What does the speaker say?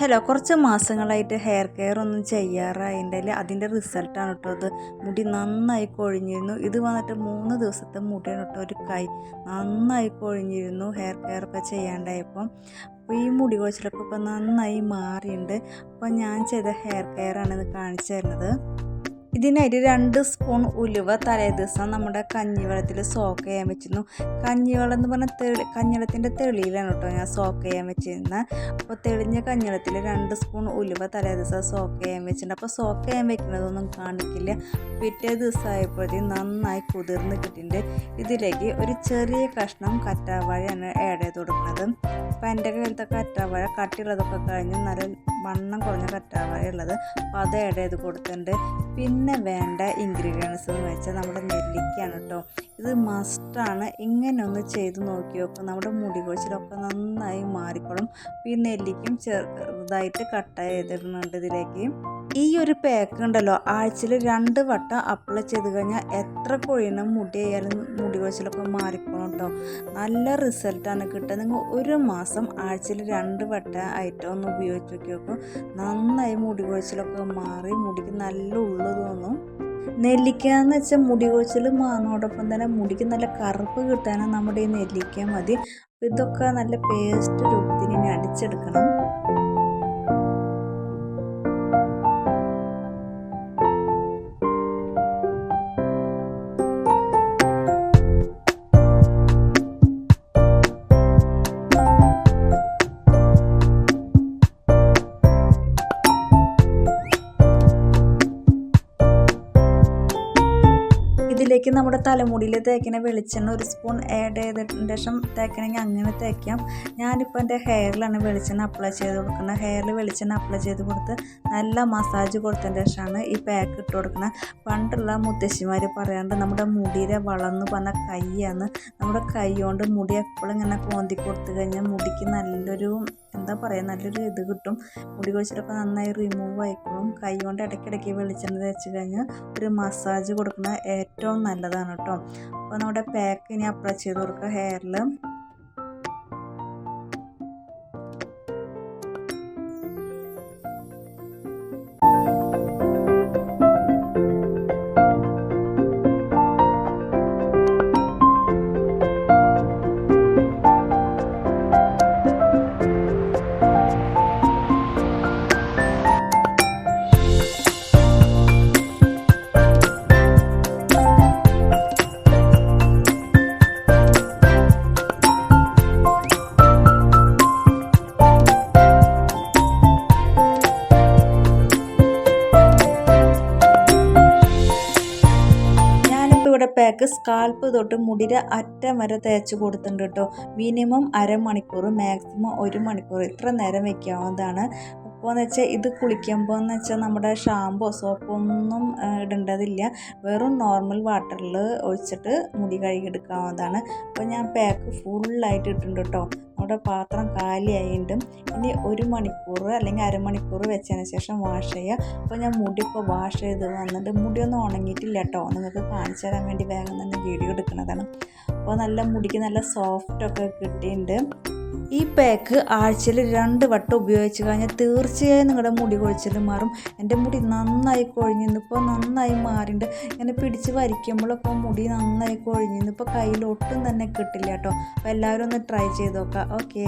Hello കുറച്ച് മാസങ്ങളായിട്ട് hair care ഒന്നും ചെയ്യാറായിട്ടില്ല അതിന്റെ റിസൾട്ടാണ് കേട്ടോ അത് മുടി നന്നായി കൊഴിഞ്ഞിരുന്നു. ഇത് വന്നിട്ട് മൂന്ന് ദിവസത്തെ മുടിയാണ് കേട്ടോ ഒരു കൈ. നന്നായി കൊഴിഞ്ഞിരുന്നു ഹെയർ കെയർ ഒക്കെ ചെയ്യാണ്ടായപ്പോൾ അപ്പോൾ ഈ മുടി കൊഴിച്ചിലൊക്കെ ഇപ്പോൾ നന്നായി മാറിയിട്ടുണ്ട് അപ്പോൾ ഞാൻ ചെയ്ത ഹെയർ കെയർ ആണ് ഇത് കാണിച്ചു തരുന്നത്. ഇതിനായിട്ട് രണ്ട് സ്പൂൺ ഉലുവ തലേ ദിവസം നമ്മുടെ കഞ്ഞിവെള്ളത്തിൽ സോക്ക് ചെയ്യാൻ വെച്ചിരുന്നു. കഞ്ഞിവെള്ളം എന്ന് പറഞ്ഞാൽ തെളി കഞ്ഞിവെള്ളത്തിന്റെ തെളിയിലാണ് കേട്ടോ ഞാൻ സോക്ക് ചെയ്യാൻ വെച്ചിരുന്നത്. അപ്പോൾ തെളിഞ്ഞ കഞ്ഞിവെള്ളത്തിൽ രണ്ട് സ്പൂൺ ഉലുവ തലേ ദിവസം സോക്ക് ചെയ്യാൻ വെച്ചിട്ടുണ്ട്. അപ്പോൾ സോക്ക് ചെയ്യാൻ വെക്കുന്നതൊന്നും കാണിക്കില്ല. പിറ്റേ ദിവസമായപ്പോഴത്തേക്കും നന്നായി കുതിർന്ന് കിട്ടിയിട്ടുണ്ട്. ഇതിലേക്ക് ഒരു ചെറിയ കഷ്ണം കറ്റാവാഴയാണ് ആഡ് ചെയ്ത് കൊടുക്കുന്നത്. അപ്പോൾ എന്റെ കയ്യിലത്തെ കറ്റാവാഴ കട്ടിയുള്ളതൊക്കെ കഴിഞ്ഞ് നല്ല വണ്ണം കുറഞ്ഞ കറ്റാവാഴ ഉള്ളത്. അപ്പോൾ അത് ആഡ് ചെയ്ത് കൊടുത്തിട്ടുണ്ട്. പിന്നെ വേണ്ട ഇൻഗ്രീഡിയൻസ് എന്ന് വെച്ചാൽ നമ്മുടെ നെല്ലിക്കയാണ് കേട്ടോ ഇത് മസ്റ്റാണ് ഇങ്ങനെ ഒന്ന് ചെയ്ത് നോക്കി നോക്കും നമ്മുടെ മുടി കൊഴിച്ചിലൊക്കെ നന്നായി മാറിക്കോളും. ഈ നെല്ലിക്കും ചെറുതായിട്ട് കട്ട് ചെയ്തിടുന്നുണ്ട് ഇതിലേക്ക്. ഈ ഒരു പാക്ക് ഉണ്ടല്ലോ ആഴ്ചയിൽ രണ്ട് വട്ടം അപ്ലൈ ചെയ്ത് കഴിഞ്ഞാൽ എത്ര കൊഴിയണം മുടി ആയാലും മുടി കൊഴിച്ചിലൊക്കെ മാറിക്കണം കേട്ടോ നല്ല റിസൾട്ടാണ് കിട്ടുക. നിങ്ങൾ ഒരു മാസം ആഴ്ചയിൽ രണ്ട് വട്ടം ആയിട്ട് ഒന്ന് ഉപയോഗിച്ച് നോക്കി നോക്കും. നന്നായി മുടി കൊഴിച്ചിലൊക്കെ മാറി മുടിക്ക് നല്ല ഉള്ളു തോന്നും. നെല്ലിക്ക എന്ന് വെച്ചാൽ മുടി കൊഴിച്ചിൽ മാറുന്നതോടൊപ്പം തന്നെ മുടിക്ക് നല്ല കറുപ്പ് കിട്ടാനും നമ്മുടെ ഈ നെല്ലിക്ക മതി. ഇതൊക്കെ നല്ല പേസ്റ്റ് രൂപത്തിൽ ഇനി അടിച്ചെടുക്കണം. ഇതിലേക്ക് നമ്മുടെ തലമുടിയിൽ തേക്കണ വെളിച്ചെണ്ണ ഒരു സ്പൂൺ ആഡ് ചെയ്തതിന് ശേഷം തേക്കണമെങ്കിൽ അങ്ങനെ തേക്കാം. ഞാനിപ്പോൾ എന്റെ ഹെയറിലാണ് വെളിച്ചെണ്ണ അപ്ലൈ ചെയ്ത് കൊടുക്കുന്നത്. ഹെയറിൽ വെളിച്ചെണ്ണ അപ്ലൈ ചെയ്ത് കൊടുത്ത് നല്ല മസാജ് കൊടുത്തതിന് ശേഷമാണ് ഈ പാക്ക് ഇട്ട് കൊടുക്കുന്നത്. പണ്ടുള്ള മുത്തശ്ശിമാർ പറയാണ്ട് നമ്മുടെ മുടിയിലെ വളർന്നു പറഞ്ഞ കൈയാണ്. നമ്മുടെ കൈ കൊണ്ട് മുടി എപ്പോഴും ഇങ്ങനെ കോന്തി കൊടുത്തു കഴിഞ്ഞാൽ മുടിക്ക് നല്ലൊരു എന്താ പറയുക നല്ലൊരു ഇത് കിട്ടും. മുടി കൊഴിച്ചിലൊക്കെ നന്നായി റിമൂവ് ആയിക്കോളും. കൈ കൊണ്ട് ഇടയ്ക്കിടയ്ക്ക് വെളിച്ചെണ്ണ തേച്ച് കഴിഞ്ഞാൽ ഒരു മസാജ് കൊടുക്കുന്നത് ഏറ്റവും നല്ലതാണ് കേട്ടോ. അപ്പോൾ നമ്മുടെ പാക്ക് ഇനി അപ്ലൈ ചെയ്ത് കൊടുക്കുക ഹെയറിൽ ഇവിടെ പാക്ക് സ്കാൽപ്പ് തൊട്ട് മുടിയുടെ അറ്റം വരെ തേച്ച് കൊടുത്തിട്ടുണ്ട് കേട്ടോ. മിനിമം അരമണിക്കൂർ മാക്സിമം ഒരു മണിക്കൂർ. ഇത്ര നേരം വെക്കാവുന്നതാണ്. അപ്പോൾ എന്ന് വെച്ചാൽ ഇത് കുളിക്കുമ്പോൾ എന്ന് വെച്ചാൽ നമ്മുടെ ഷാമ്പോ സോപ്പോ ഒന്നും ഇടേണ്ടതില്ല. വെറും നോർമൽ വാട്ടറിൽ ഒഴിച്ചിട്ട് മുടി കഴുകി എടുക്കാവുന്നതാണ് അപ്പോൾ ഞാൻ പാക്ക് ഫുള്ളായിട്ട് ഇട്ടിട്ടുണ്ട് കേട്ടോ. നമ്മുടെ പാത്രം കാലിയായിട്ടും ഇനി ഒരു മണിക്കൂർ അല്ലെങ്കിൽ അരമണിക്കൂർ വെച്ചതിന് ശേഷം വാഷ് ചെയ്യുക. അപ്പോൾ ഞാൻ മുടി ഇപ്പോൾ വാഷ് ചെയ്ത് വന്നിട്ട് മുടിയൊന്നും ഉണങ്ങിയിട്ടില്ല കേട്ടോ നിങ്ങൾക്ക് കാണിച്ചു തരാൻ വേണ്ടി വേഗം തന്നെ വീഡിയോ എടുക്കുന്നതാണ്. അപ്പോൾ നല്ല മുടിക്ക് നല്ല സോഫ്റ്റൊക്കെ കിട്ടിയിട്ടുണ്ട്. ഈ പാക്ക് ആഴ്ചയിൽ രണ്ട് വട്ടം ഉപയോഗിച്ച് കഴിഞ്ഞാൽ തീർച്ചയായും നിങ്ങളുടെ മുടി കൊഴിച്ചിൽ മാറും. എന്റെ മുടി നന്നായി കൊഴിഞ്ഞിന്നിപ്പോൾ നന്നായി മാറിയിട്ടുണ്ട് ഇങ്ങനെ പിടിച്ച് വരിക്കുമ്പോഴൊക്കെ മുടി നന്നായി കൊഴിഞ്ഞിന്നിപ്പോൾ കയ്യിലൊട്ടും തന്നെ കിട്ടില്ല കേട്ടോ. അപ്പോൾ എല്ലാവരും ഒന്ന് ട്രൈ ചെയ്ത് നോക്കാം. ഓക്കേ